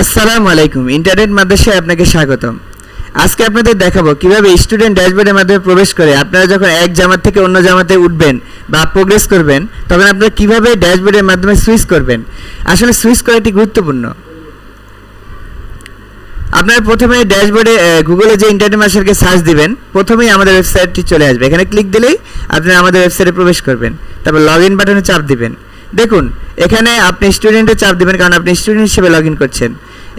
আসসালামু আলাইকুম, ইন্টারনেট মাদ্রাসায় আপনাকে স্বাগতম। আজকে আপনাদের দেখাবো কীভাবে স্টুডেন্ট ড্যাশবোর্ডের মাধ্যমে প্রবেশ করে আপনারা যখন এক জামাত থেকে অন্য জামাতে উঠবেন বা প্রোগ্রেস করবেন, তখন আপনারা কীভাবে ড্যাশবোর্ডের মাধ্যমে সুইচ করবেন? আসলে সুইচ করাটি গুরুত্বপূর্ণ। আপনারা প্রথমে ড্যাশবোর্ডে গুগলে যে ইন্টারনেট মার্শালকে সার্চ দিবেন, প্রথমেই আমাদের ওয়েবসাইটটি চলে আসবে। এখানে ক্লিক দিলেই আপনারা আমাদের ওয়েবসাইটে প্রবেশ করবেন। তারপর লগ ইন বাটনে চাপ দিবেন। দেখুন, এখানে আপনি স্টুডেন্টে চাপ দিবেন কারণ আপনি স্টুডেন্ট হিসেবে লগ ইন করছেন।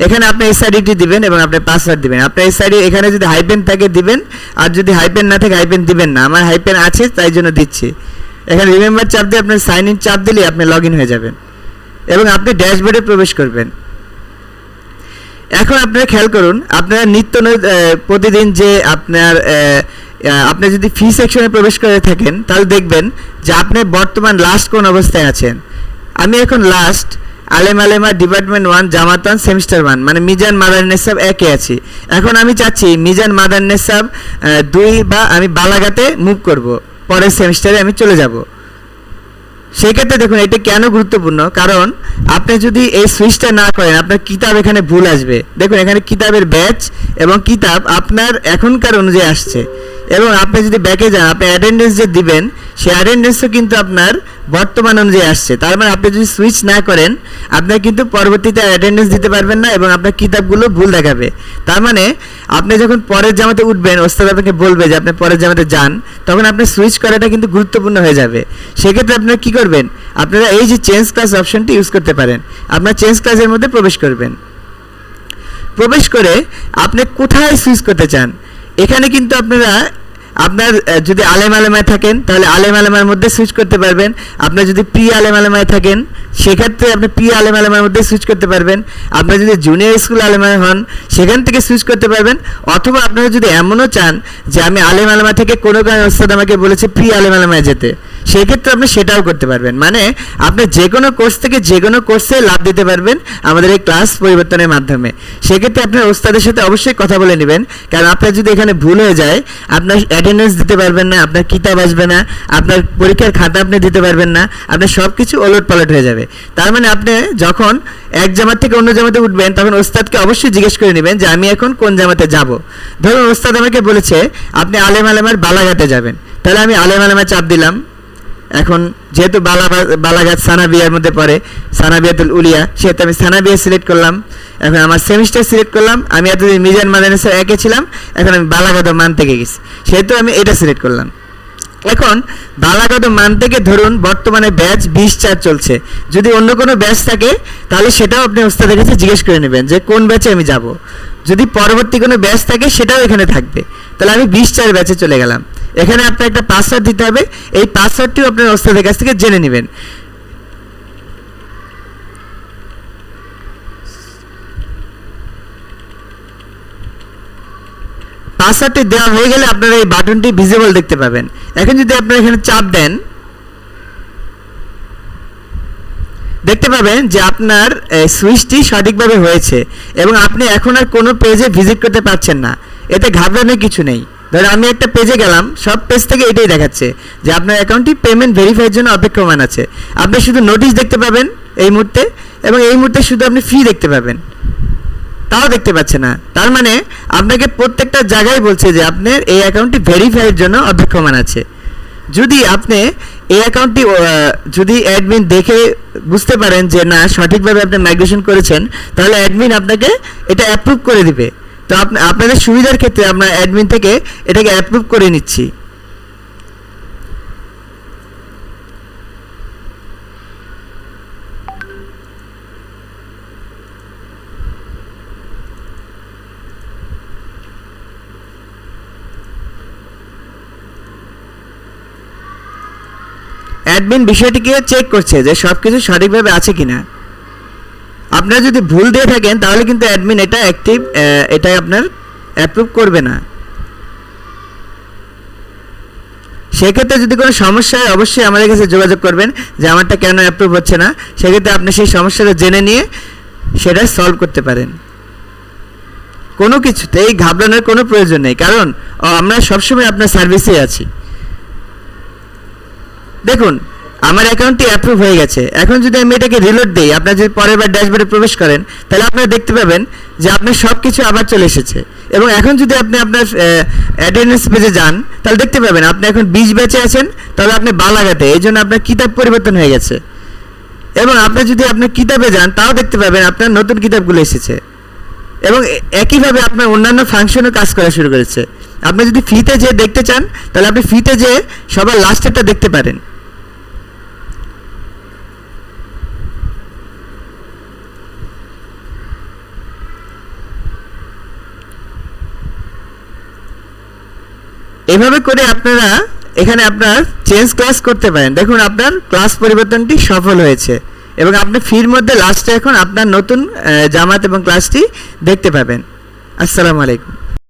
এখানে আপনি এই এসআইডিটি দিবেন এবং আপনার পাসওয়ার্ড দিবেন। আপনার এসআইডি এখানে যদি হাইপেন থাকে দিবেন, আর যদি হাইপেন না থাকে হাইপেন দিবেন না। আমার হাইপেন আছে, তাই জন্য দিচ্ছি। এখানে রিমেম্বার চাপ দিয়ে আপনার সাইন ইন চাপ দিলেই আপনি লগ হয়ে যাবেন। এবং আপনি ড্যাশবোর্ডে প্রবেশ করবেন। এখন আপনারা খেয়াল করুন, আপনারা নিত্য প্রতিদিন যে আপনার আপনি যদি ফি সেকশনে প্রবেশ করে থাকেন, তাহলে দেখবেন যে আপনি বর্তমান লাস্ট কোন অবস্থায় আছেন। আমি এখন লাস্ট আলেম আলেমা ডিপার্টমেন্ট ওয়ান জামাতান সেমিস্টার ওয়ান মানে মিজান মাদার নেসাব একে আছি। এখন আমি চাচ্ছি মিজান মাদার নেসাব দুই বা আমি বালাগাতে মুভ করব। পরের সেমিস্টারে আমি চলে যাব। সেক্ষেত্রে দেখুন, এটা কেন গুরুত্বপূর্ণ? কারণ আপনি যদি এই সুইচটা না করেন, আপনার কিতাব এখানে ভুল আসবে। দেখুন, এখানে কিতাবের ব্যাচ এবং কিতাব আপনার এখনকার অনুযায়ী আসছে। এবং আপনি যদি ব্যাকে যান, আপনি অ্যাটেন্ডেন্স যে দিবেন, সেই অ্যাটেন্ডেন্সও কিন্তু আপনার বর্তমান অনুযায়ী আসছে। তার মানে আপনি যদি সুইচ না করেন, আপনার কিন্তু পরবর্তীতে অ্যাটেন্ডেন্স দিতে পারবেন না এবং আপনার কিতাবগুলো ভুল দেখাবে। তার মানে আপনি যখন পরের জামাতে উঠবেন, ওস্তাদ আপনাকে বলবে যে আপনি পরের জামাতে যান, তখন আপনার সুইচ করাটা কিন্তু গুরুত্বপূর্ণ হয়ে যাবে। সেক্ষেত্রে আপনারা কি করবেন? আপনারা এই যে চেঞ্জ ক্লাস অপশনটি ইউজ করতে পারেন। আপনার চেঞ্জ ক্লাসের মধ্যে প্রবেশ করবেন। প্রবেশ করে আপনি কোথায় সুইচ করতে চান? এখানে কিন্তু আপনারা আপনার যদি আলেম আলেমায় থাকেন, তাহলে আলেম আলেমার মধ্যে সুইচ করতে পারবেন। আপনার যদি প্রি আলেম আলেমায় থাকেন, সেক্ষেত্রে আপনি প্রি আলেম আলেমার মধ্যে সুইচ করতে পারবেন। আপনার যদি জুনিয়র স্কুল আলেমায় হন, সেখান থেকে সুইচ করতে পারবেন। অথবা আপনারা যদি এমনও চান যে আমি আলেম আলেমা থেকে কোনো কারণে ওস্তাদ আমাকে বলেছে প্রি আলেম আলেমায় যেতে। সেক্ষেত্রে আপনি সেটাও করতে পারবেন। মানে আপনি যে কোনো কোর্স থেকে যে কোনো কোর্সে লাভ দিতে পারবেন আমাদের এই ক্লাস পরিবর্তনের মাধ্যমে। সেক্ষেত্রে আপনার ওস্তাদের সাথে অবশ্যই কথা বলে নেবেন। কারণ আপনার যদি এখানে ভুল হয়ে যায়, আপনার অ্যাটেন্ডেন্স দিতে পারবেন না, আপনার কিতাব আসবে না, আপনার পরীক্ষার খাতা আপনি দিতে পারবেন না, আপনার সব কিছু ওলট পালট হয়ে যাবে। তার মানে আপনি যখন এক জামাত থেকে অন্য জামাতে উঠবেন, তখন ওস্তাদকে অবশ্যই জিজ্ঞেস করে নেবেন যে, আমি এখন কোন জামাতে যাব? ধরুন ওস্তাদ আমাকে বলেছে, আপনি আলেম আলেমার বালাঘাটে যাবেন। তাহলে আমি আলেম আলেমা চাপ দিলাম। এখন যেহেতু বালা বালাঘাট সানাবিয়ার মধ্যে পড়ে, সানাবিয়াতুল উলিয়া, সেহেতু আমি সানাবিয়া সিলেক্ট করলাম। এখন আমার সেমিস্টার সিলেক্ট করলাম, আমি এতদিন মিজান মাদানেসার একে ছিলাম, এখন আমি বালাঘাট মান থেকে গেছি। সেহেতু আমি এটা সিলেক্ট করলাম। এখন বালাগত মান থেকে ধরুন বর্তমানে ব্যাচ বিশ চার চলছে। যদি অন্য কোনো ব্যাচ থাকে, তাহলে সেটাও আপনি ওস্তাদের কাছে জিজ্ঞেস করে নেবেন যে কোন ব্যাচে আমি যাব। যদি পরবর্তী কোনো ব্যাচ থাকে, সেটাও এখানে থাকবে। তাহলে আমি বিশ চার ব্যাচে চলে গেলাম। এখানে আপনার একটা পাসওয়ার্ড দিতে হবে। এই পাসওয়ার্ডটিও আপনার ওস্তাদের কাছ থেকে জেনে নেবেন। পাসওয়ার্ডটি দেওয়া হয়ে গেলে আপনারা এই বাটনটি ভিজিবল দেখতে পাবেন। এখন যদি আপনারা এখানে চাপ দেন, দেখতে পাবেন যে আপনার সুইচটি সঠিকভাবে হয়েছে এবং আপনি এখন আর কোনো পেজে ভিজিট করতে পারছেন না। এতে ঘাবড়ানোর কিছু নেই। ধরো আমি একটা পেজে গেলাম, সব পেজ থেকে এটাই দেখাচ্ছে যে আপনার অ্যাকাউন্টটি পেমেন্ট ভেরিফাইয়ের জন্য অপেক্ষমান আছে। আপনি শুধু নোটিশ দেখতে পাবেন এই মুহূর্তে এবং এই মুহূর্তে শুধু আপনি ফি দেখতে পাবেন। তাও দেখতে পাচ্ছে না। তার মানে আপনাকে প্রত্যেকটা জায়গায় বলছে যে আপনার এই অ্যাকাউন্টটি ভেরিফাইয়ের জন্য অপেক্ষমান আছে। যদি আপনি এই অ্যাকাউন্টটি যদি অ্যাডমিন দেখে বুঝতে পারেন যে না, সঠিকভাবে আপনি মাইগ্রেশন করেছেন, তাহলে অ্যাডমিন আপনাকে এটা অ্যাপ্রুভ করে দিবে। তো আপনি, আপনাদের সুবিধার ক্ষেত্রে আমরা অ্যাডমিন থেকে এটাকে অ্যাপ্রুভ করে নিচ্ছি। অ্যাডমিন বিষয়টিকে চেক করছে যে সব কিছু সঠিকভাবে আছে কিনা। আপনারা যদি ভুল দিয়ে থাকেন, তাহলে কিন্তু অ্যাডমিন এটা অ্যাক্টিভ এটা আপনার অ্যাপ্রুভ করবে না। সেক্ষেত্রে যদি কোনো সমস্যা হয়, অবশ্যই আমাদের কাছে যোগাযোগ করবেন যে আমারটা কেন অ্যাপ্রুভ হচ্ছে না। সেক্ষেত্রে আপনি সেই সমস্যাটা জেনে নিয়ে সেটা সলভ করতে পারেন। কোনো কিছুতেই ঘাবড়ানোর কোনো প্রয়োজন নেই। কারণ, আমরা সবসময় আপনার সার্ভিসে আছি। দেখুন আমার অ্যাকাউন্টটি অ্যাপ্রুভ হয়ে গেছে। এখন যদি আমি এটাকে রিলোড দিই, আপনার যদি পরের বার ড্যাশবোর্ডে প্রবেশ করেন, তাহলে আপনারা দেখতে পাবেন যে আপনার সব কিছু আবার চলে এসেছে। এবং এখন যদি আপনি আপনার অ্যাটেন্ডেন্স পেজে যান, তাহলে দেখতে পাবেন আপনি এখন বিশ ব্যাচে আছেন, তাহলে আপনি বালাঘাটে এই জন্য আপনার কিতাব পরিবর্তন হয়ে গেছে। এবং আপনি যদি আপনার কিতাবে যান, তাও দেখতে পাবেন আপনার নতুন কিতাবগুলো এসেছে। এবং একইভাবে আপনার অন্যান্য ফাংশনও কাজ করা শুরু করেছে। আপনি যদি ফিতে যেয়ে দেখতে চান, তাহলে আপনি ফিতে যেয়ে সবার লাস্টেরটা দেখতে পারেন। এভাবে করে আপনারা এখানে আপনার চেঞ্জ ক্লাস করতে পারেন। দেখুন আপনার ক্লাস পরিবর্তনটি সফল হয়েছে এবং আপনি ফির মধ্যে লাস্টে এখন আপনার নতুন জামাত এবং ক্লাসটি দেখতে পাবেন। আসসালামু আলাইকুম।